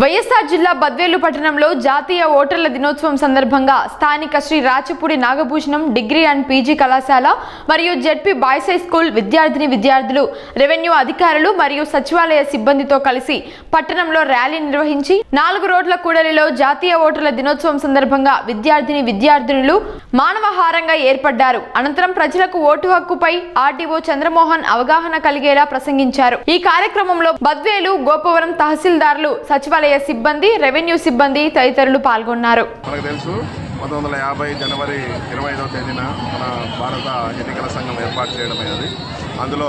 వైఎస్ఆర్ జిల్లా బద్వేలు పట్టణంలో జాతీయ ఓటర్ల దినోత్సవం సందర్భంగా స్థానిక Shri Rachapudi Nagabhushanam degree and PG కళాశాల మరియు జెడ్పీ బాయ్స్ హై స్కూల్ విద్యార్థిని విద్యార్థులు రెవెన్యూ అధికారులు మరియు సచివాలయ సిబ్బందితో కలిసి పట్టణంలో ర్యాలీ నిర్వహించి నాలుగు రోడ్ల కూడలిలో జాతీయ ఓటర్ల దినోత్సవం సందర్భంగా విద్యార్థిని విద్యార్థినులు మానవహారంగా ఏర్పడ్డారు. అనంతరం ప్రజలకు ఓటు హక్కుపై ఆర్డీఓ చంద్రమోహన్ అవగాహన కలిగేలా ప్రసంగించారు. ఈ కార్యక్రమంలో బద్వేలు గోపవరం తహసీల్దార్లు సచివాలయ సిబ్బంది రెవెన్యూ సిబ్బంది తదితరులు పాల్గొన్నారు. మనకు తెలుసు పంతొమ్మిది వందల యాభై జనవరి ఇరవై ఐదవ తేదీన మన భారత ఎన్నికల సంఘం ఏర్పాటు చేయడమైనది. అందులో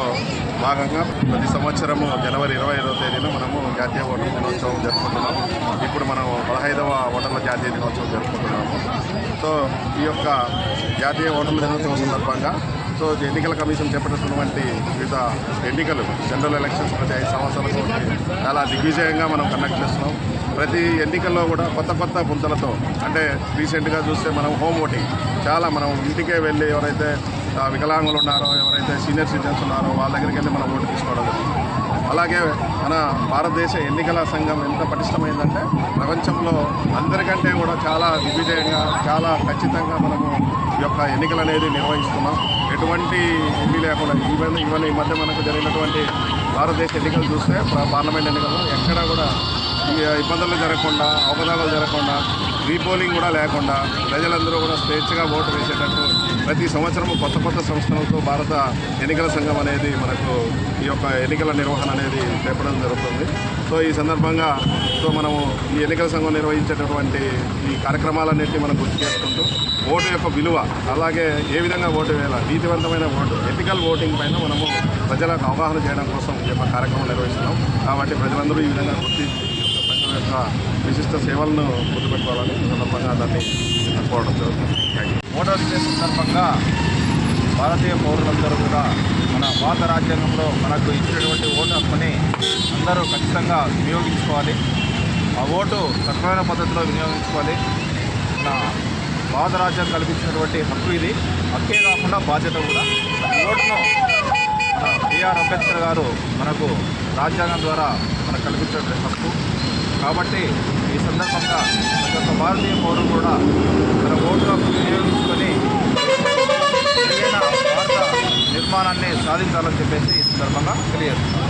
భాగంగా ప్రతి సంవత్సరము జనవరి ఇరవై ఐదవ తేదీన మనము జాతీయ ఓటర్ల దినోత్సవం జరుపుకుంటున్నాము. ఇప్పుడు మనం పదహైదవ ఓటర్ల జాతీయ దినోత్సవం జరుపుకుంటున్నాము. సో ఈ యొక్క జాతీయ ఓటర్ల దినోత్సవం సందర్భంగా సో ఎన్నికల కమిషన్ చేపడుతున్నటువంటి వివిధ ఎన్నికలు జనరల్ ఎలక్షన్స్ ప్రతి ఐదు సంవత్సరాలకు చాలా దిగ్విజయంగా మనం కండక్ట్ చేస్తున్నాం. ప్రతి ఎన్నికల్లో కూడా కొత్త కొత్త పుంతలతో అంటే రీసెంట్గా చూస్తే మనం హోమ్ ఓటింగ్ చాలా మనం ఇంటికే వెళ్ళి ఎవరైతే వికలాంగులు ఉన్నారో ఎవరైతే సీనియర్ సిటిజన్స్ ఉన్నారో వాళ్ళ దగ్గరికి వెళ్ళి మనం ఓటు తీసుకోవడం అలాగే మన భారతదేశ ఎన్నికల సంఘం ఎంత పటిష్టమైందంటే ప్రపంచంలో అందరికంటే కూడా చాలా దిగ్విజయంగా చాలా ఖచ్చితంగా మనము ఈ యొక్క ఎన్నికలు అనేది నిర్వహిస్తున్నాం. ఎటువంటి ఇది లేకుండా ఈవెన్ ఈవెన్ ఈ మధ్య మనకు జరిగినటువంటి భారతదేశ ఎన్నికలు చూస్తే పార్లమెంట్ ఎన్నికలు ఎక్కడా కూడా ఇబ్బందులు జరగకుండా అవకతవకలు జరగకుండా రీపోలింగ్ కూడా లేకుండా ప్రజలందరూ కూడా స్వేచ్ఛగా ఓటు వేసేటట్టు ప్రతి సంవత్సరం కొత్త కొత్త సంస్థలతో భారత ఎన్నికల సంఘం అనేది మనకు ఈ యొక్క ఎన్నికల నిర్వహణ అనేది చేపడం జరుగుతుంది. సో ఈ సందర్భంగా సో మనము ఈ ఎన్నికల సంఘం నిర్వహించేటటువంటి ఈ కార్యక్రమాలన్నింటినీ మనం గుర్తు చేసుకుంటూ ఓటు యొక్క విలువ అలాగే ఏ విధంగా ఓటు వేయాలి నీతివంతమైన ఓటు ఎథికల్ ఓటింగ్ పైన మనము ప్రజలకు అవగాహన చేయడం కోసం ఈ యొక్క కార్యక్రమం నిర్వహిస్తున్నాం. కాబట్టి ప్రజలందరూ ఈ విధంగా గుర్తించి ఈ యొక్క సంఘం యొక్క విశిష్ట సేవలను గుర్తుపెట్టుకోవాలని ఈ సందర్భంగా దాన్ని అనుకోవడం జరుగుతుంది. ఓటర్ డే సందర్భంగా భారతీయ పౌరులందరూ కూడా మన భారత రాజ్యాంగంలో మనకు ఇచ్చినటువంటి ఓటు హక్కుని అందరూ ఖచ్చితంగా వినియోగించుకోవాలి. ఆ ఓటు సక్రమైన పద్ధతిలో వినియోగించుకోవాలి. మన భారత రాజ్యాంగం కల్పించినటువంటి హక్కు ఇది. హక్కే కాకుండా బాధ్యత కూడా. ఓటును మన బిఆర్ అంబేద్కర్ గారు మనకు రాజ్యాంగం ద్వారా మనకు కల్పించినటువంటి హక్కు. కాబట్టి ఈ సందర్భంగా భారతీయ పౌరులు కూడా తన ఓటు హక్కు వినియోగించుకొని భారత నిర్మాణాన్ని సాధించాలని చెప్పేసి ఈ సందర్భంగా తెలియజేస్తున్నారు.